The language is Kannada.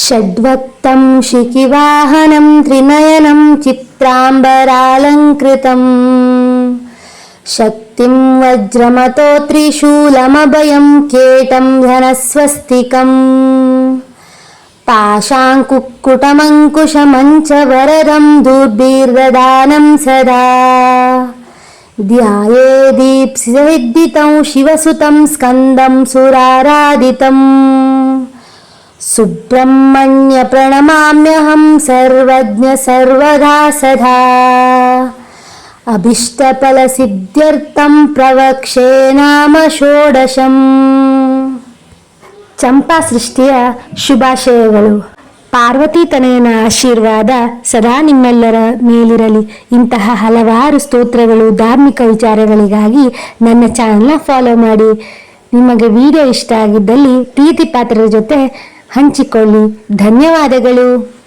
షడ్వత్తం శిఖివాహనం త్రినయనం చిత్రాంబరాలంకృతం శక్తిం వజ్రమతో త్రిశూలమభయం కేటం ధనస్వస్తికం పాశాంకుక్కుటమంకుశమంచ వరదం దూర్భీర్దదానం సదా ధ్యాయే దీప్సిదం శివసుతం స్కందం సురారాదితం सुराराधितम् सुब्रह्मण्यप्रणमाम्यहं सर्वज्ञ सर्वदा सदा अभीष्टफलसिद्ध्यर्थं प्रवक्षे नाम षोडशम् ಚಂಪಾ ಸೃಷ್ಟಿಯ ಶುಭಾಶಯಗಳು ಪಾರ್ವತಿ ತನಯನ ಆಶೀರ್ವಾದ ಸದಾ ನಿಮ್ಮೆಲ್ಲರ ಮೇಲಿರಲಿ ಇಂತಹ ಹಲವಾರು ಸ್ತೋತ್ರಗಳು ಧಾರ್ಮಿಕ ವಿಚಾರಗಳಿಗಾಗಿ ನನ್ನ ಚಾನಲ್ನ ಫಾಲೋ ಮಾಡಿ ನಿಮಗೆ ವಿಡಿಯೋ ಇಷ್ಟ ಆಗಿದ್ದಲ್ಲಿ ಪ್ರೀತಿ ಪಾತ್ರರ ಜೊತೆ ಹಂಚಿಕೊಳ್ಳಿ. ಧನ್ಯವಾದಗಳು.